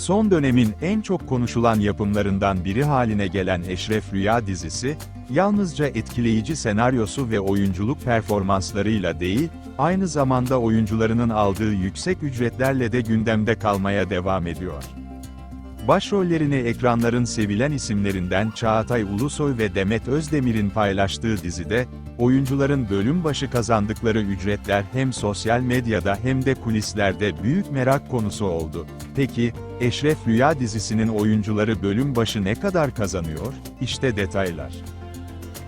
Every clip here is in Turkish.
Son dönemin en çok konuşulan yapımlarından biri haline gelen Eşref Rüya dizisi, yalnızca etkileyici senaryosu ve oyunculuk performanslarıyla değil, aynı zamanda oyuncularının aldığı yüksek ücretlerle de gündemde kalmaya devam ediyor. Başrollerini ekranların sevilen isimlerinden Çağatay Ulusoy ve Demet Özdemir'in paylaştığı dizide, oyuncuların bölüm başı kazandıkları ücretler hem sosyal medyada hem de kulislerde büyük merak konusu oldu. Peki, Eşref Rüya dizisinin oyuncuları bölüm başı ne kadar kazanıyor? İşte detaylar.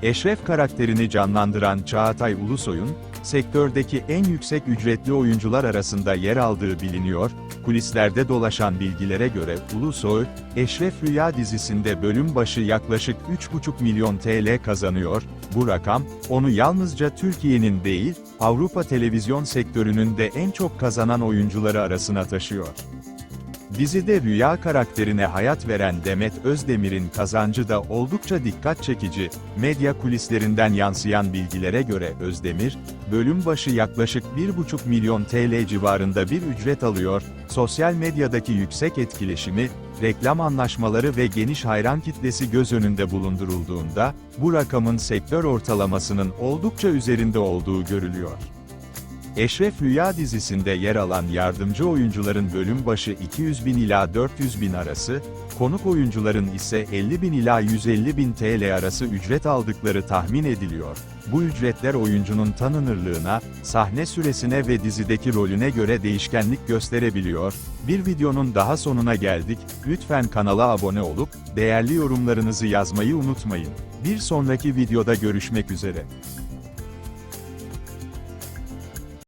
Eşref karakterini canlandıran Çağatay Ulusoy'un, sektördeki en yüksek ücretli oyuncular arasında yer aldığı biliniyor, kulislerde dolaşan bilgilere göre Ulusoy, Eşref Rüya dizisinde bölüm başı yaklaşık 3,5 milyon TL kazanıyor, bu rakam, onu yalnızca Türkiye'nin değil, Avrupa televizyon sektörünün de en çok kazanan oyuncuları arasına taşıyor. Dizide Rüya karakterine hayat veren Demet Özdemir'in kazancı da oldukça dikkat çekici. Medya kulislerinden yansıyan bilgilere göre Özdemir, bölüm başı yaklaşık 1,5 milyon TL civarında bir ücret alıyor. Sosyal medyadaki yüksek etkileşimi, reklam anlaşmaları ve geniş hayran kitlesi göz önünde bulundurulduğunda, bu rakamın sektör ortalamasının oldukça üzerinde olduğu görülüyor. Eşref Rüya dizisinde yer alan yardımcı oyuncuların bölüm başı 200 bin ila 400 bin arası, konuk oyuncuların ise 50 bin ila 150 bin TL arası ücret aldıkları tahmin ediliyor. Bu ücretler oyuncunun tanınırlığına, sahne süresine ve dizideki rolüne göre değişkenlik gösterebiliyor. Bir videonun daha sonuna geldik, lütfen kanala abone olup, değerli yorumlarınızı yazmayı unutmayın. Bir sonraki videoda görüşmek üzere.